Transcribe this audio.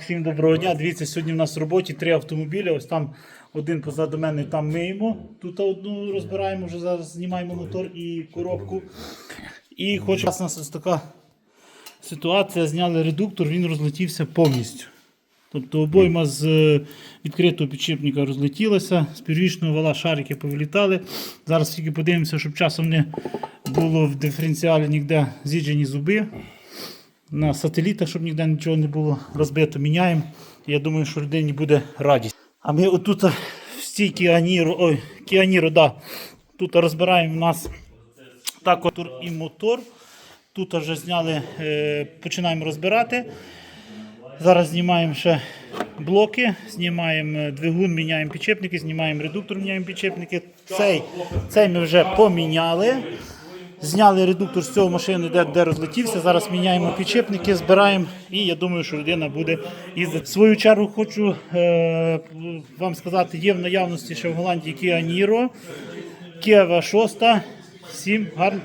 Всім доброго дня. Дивіться, сьогодні в нас в роботі три автомобілі. Ось там один позаду мене, там миємо. Тут одну розбираємо, вже зараз знімаємо мотор і коробку. І хочу у нас ось така ситуація. Зняли редуктор, він розлетівся повністю. Тобто обойма з е, відкритого підшипника розлетілася, з пірвічного вала шарики повилітали. Зараз тільки подивимося, щоб часом не було в диференціалі ніде з'їджені зуби на сателітах, щоб ніде нічого не було розбито, міняємо. Я думаю, що людині буде радість. А ми отут в стій Кіаніро, ой, Кіаніро, да, тут розбираємо у нас також і мотор. Тут вже зняли, е, починаємо розбирати. Зараз знімаємо ще блоки, знімаємо е, двигун, міняємо підчепники, знімаємо редуктор, міняємо підчепники. Цей, цей ми вже поміняли. Зняли редуктор з цього машини, де, де розлетівся. Зараз міняємо підшипники, збираємо, і я думаю, що людина буде їздити. В свою чергу хочу е, вам сказати, є в наявності ще в Голландії Kia Niro, Kia V6. Всім гарно.